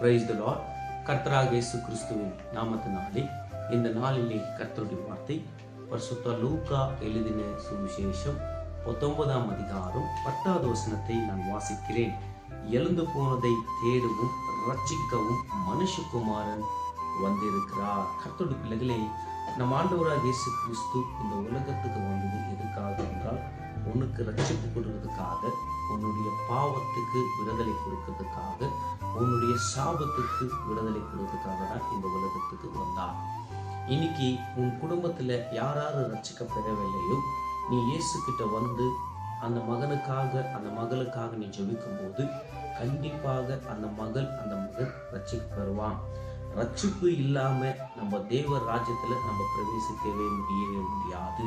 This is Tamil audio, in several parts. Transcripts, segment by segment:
பிரைஸ் த லார்ட் கர்த்தராக இயேசு கிறிஸ்துவின் நாமத்தினாலே இந்த நாளிலே கர்த்தருடைய வார்த்தை பரிசுத்த லூக்கா எழுதின சுவிசேஷம் பத்தொன்பதாம் அதிகாரம் பத்தாவது வசனத்தை நான் வாசிக்கிறேன். எழுந்து போனதை தேடவும் ரட்சிக்கவும் மனுஷகுமாரன் வந்திருக்கிறார். கர்த்தருடைய பிள்ளைகளே நம் ஆண்டவராக இயேசு கிறிஸ்து இந்த உலகத்துக்கு வந்தது எதுக்காக என்றால் உனக்கு ரட்சிப்பு கொடுக்கிறதுக்காக. பாவத்துக்கு விடுதலை கொடுக்கிறதுக்காக உன்னுடைய சாபத்துக்கு விடுதலை கொடுக்கிறதுக்காக தான் இந்த உலகத்துக்கு வந்தான். இன்னைக்கு உன் குடும்பத்தில் யாராரு ரட்சிக்கப்படவில்லையோ நீ இயேசு கிட்ட வந்து அந்த மகனுக்காக அந்த மகளுக்காக நீ ஜெபிக்கும் போது கண்டிப்பாக அந்த மகள் அந்த மகன் ரட்சிக்கப்படுவான் ரட்சிப்பு இல்லாம நம்ம தேவ ராஜ்யத்துல நம்ம பிரவேசிக்கவே முடியவே முடியாது.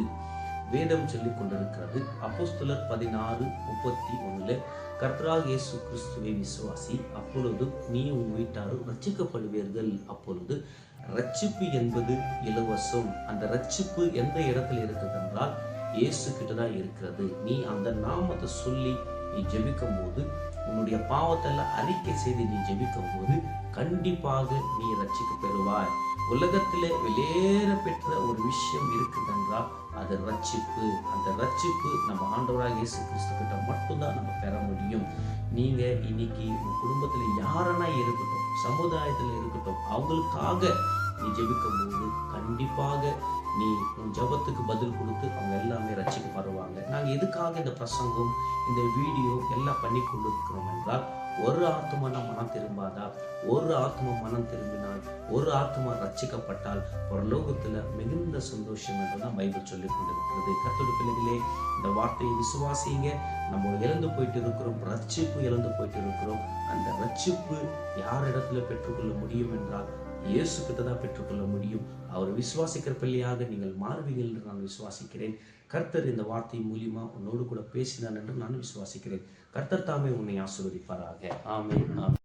வேதம் சொல்லிக் கொண்டிருக்கிறது அப்போஸ்தலர் பதினாறு முப்பத்தி ஒன்றுல கர்த்தராக இயேசு கிறிஸ்துவை விசுவாசி அப்பொழுது நீ உன் வீட்டாரும் ரட்சிக்கப்படுவீர்கள் அப்பொழுது ரட்சிப்பு என்பது இலவசம். அந்த ரட்சிப்பு எந்த இடத்துல இருக்குது என்றால் இயேசு கிட்ட தான் இருக்கிறது. நீ அந்த நாமத்தை சொல்லி நீ ஜெபிக்கும் போது உன்னுடைய பாவத்தெல்லாம் அறிக்கை செய்து நீ ஜெபிக்கும் போது கண்டிப்பாக நீ ரட்சிக்க பெறுவாய் உலகத்திலே வெளியேற பெற்ற ஒரு விஷயம் இருக்குதென்றால் அது ரட்சிப்பு. அந்த ரட்சிப்பு நம்ம ஆண்டவராக இயேசு கிறிஸ்து கிட்ட மட்டும்தான் நம்ம பெற முடியும். நீங்க இன்னைக்கு உங்க குடும்பத்துல யாரனா இருக்கட்டும் சமுதாயத்துல இருக்கட்டும் அவங்களுக்காக நீ ஜெபிக்கும் போது கண்டிப்பாக நீ உன் ஜெபத்துக்கு பதில் கொடுத்து அவங்க எல்லாமே ரச்சித்துக்கு வருவாங்க நாங்கள் எதுக்காக இந்த பிரசங்கம் இந்த வீடியோ எல்லாம் பண்ணி கொண்டிருக்கிறோம் என்றால் ஒரு ஆத்மா மனம் திரும்பாதா ஒரு ஆத்மா மனம் திரும்பினால் ஒரு ஆத்மா ரட்சிக்கப்பட்டால் பரலோகத்துல மிகுந்த சந்தோஷம் என்றுதான் பைபிள் சொல்லி கொண்டிருக்கிறது. கத்தோட பிள்ளைகளே இந்த வார்த்தையை விசுவாசிங்க. நம்ம இழந்து போயிட்டு இருக்கிறோம் ரட்சிப்பு இழந்து போயிட்டு இருக்கிறோம் அந்த ரட்சிப்பு யார் இடத்துல பெற்றுக்கொள்ள முடியும் என்றால் இயேசு கிட்ட தான் பெற்றுக்கொள்ள முடியும். அவர் விசுவாசிக்கிற பிள்ளையாக நீங்கள் மாறுவீர்கள் என்று நான் விசுவாசிக்கிறேன். கர்த்தர் இந்த வார்த்தை மூலியமா உன்னோடு கூட பேசினான் என்று நான் விசுவாசிக்கிறேன். கர்த்தர் தாமே உன்னை ஆசிர்வதிப்பாராக. ஆமே ஆமென்.